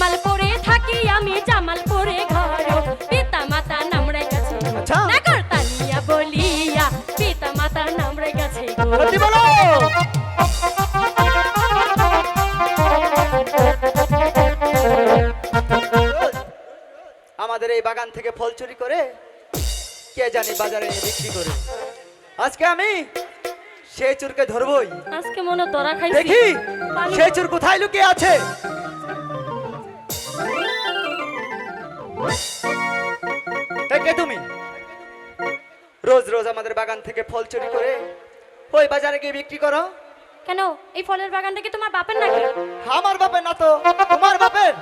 জামালপুরে থাকি আমি জামালপুরে ঘর। পিতা মাতা নামরে গেছে। আচ্ছা। নাগর তানিয়া বলিয়া পিতা মাতা নামরে গেছে আমাদের এই বাগান থেকে ফল চুরি করে কে জানি বাজারে বিক্রি করে? আজকে আমি সেই চুরকে ধরবই। আজকে মনে তোরা খাইছি দেখি সেই চুর কোথায় লুকিয়ে আছে? কে তুমি? রোজ রোজ আমাদের বাগান থেকে ফল চুরি করে ওই বাজারে গিয়ে বিক্রি করো। কেন? এই ফলের বাগানটা কি তোমার বাপের নাকি? আমার বাপের না তো তোমার বাপের।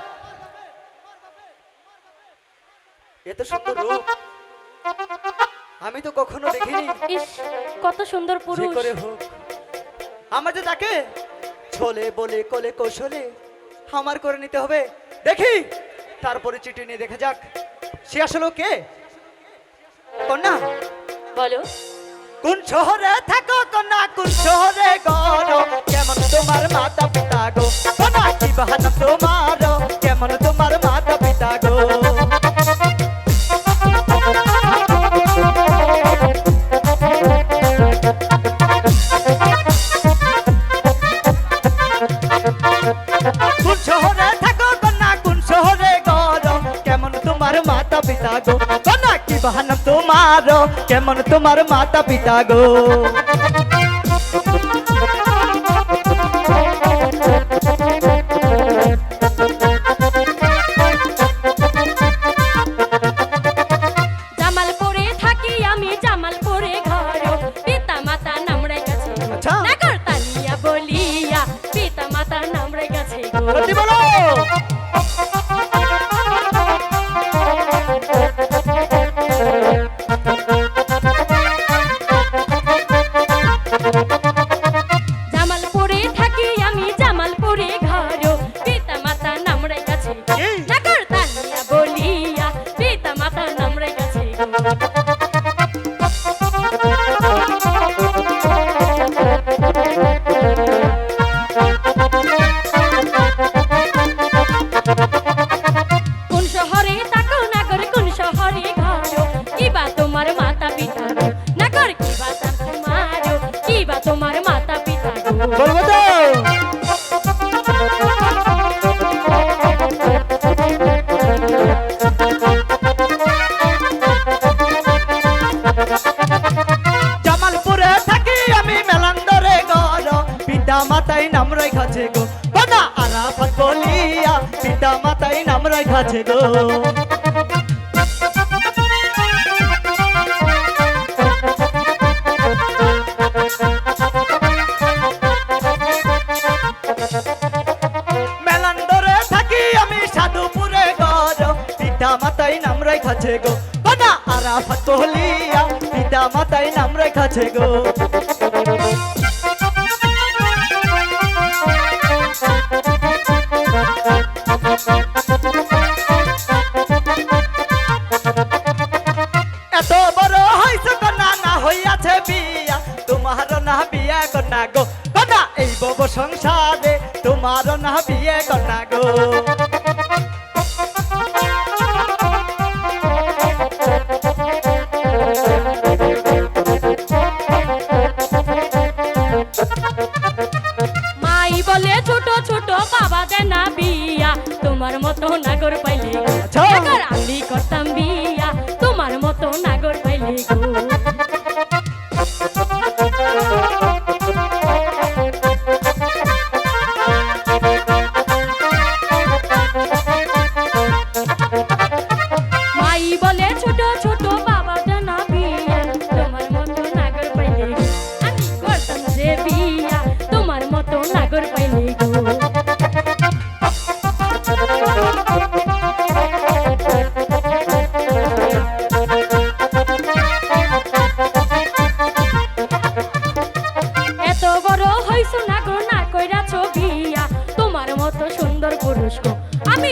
এত সুন্দর রূপ। আমি তো কখনো দেখিনি। ইস কত সুন্দর পুরুষ। করে হোক। আমার যে তাকে ছলে বলে কোলে কৌশলে আমার করে নিতে হবে। দেখি তারপরে চিঠি নিয়ে দেখা যাক সে আসলে কে? কন্যা? বলো। কোন শহরে থাকো কন্যা? কোন শহরে গড়? কেমন তোমার মাতা পিতা গো? কন্যা কি বাহানা তোমার কেমন তোমার মাতা পিতা গো? জামালপুরে থাকি আমি জামালপুরে ঘর পিতা মাতা নামরে গেছে আচ্ছা। বলিয়া পিতা মাতা নামরে গেছে কিবা তোমার মাতা পিতা বলব তো জামালপুরে থাকি আমি মেলান্দরে গর পিতা মাতাই নাম রেখাছে গো। বানা আরাফাত বলিয়া পিতা মাতাই নাম রেখাছে গো। রেখাছে গো। বানা আরাফাত বলিয়া পিতা মাতাই নাম রেখাছে গো। এত বড় হইছে কন্যা না হইয়াছে বিয়া। তোমার না বিয়া কন্যা গো। কন্যা এই বব সংসারে তোমার না বিয়ে কন্যা গো। মতো নাগর পাইলে গো। আচ্ছা। নাগর আমি করতাম বিয়া তোমার মতো নাগর পাইলে গো মাই বলে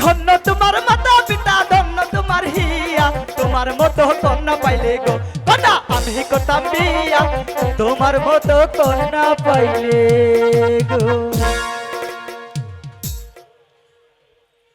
ধন্য তোমার মাতা পিতা, ধন্য তোমার হিয়া, তোমার মতো কন্যা পাইলে গো আমি করতাম বিয়া? তোমার মতো কন্যা পাইলে গো।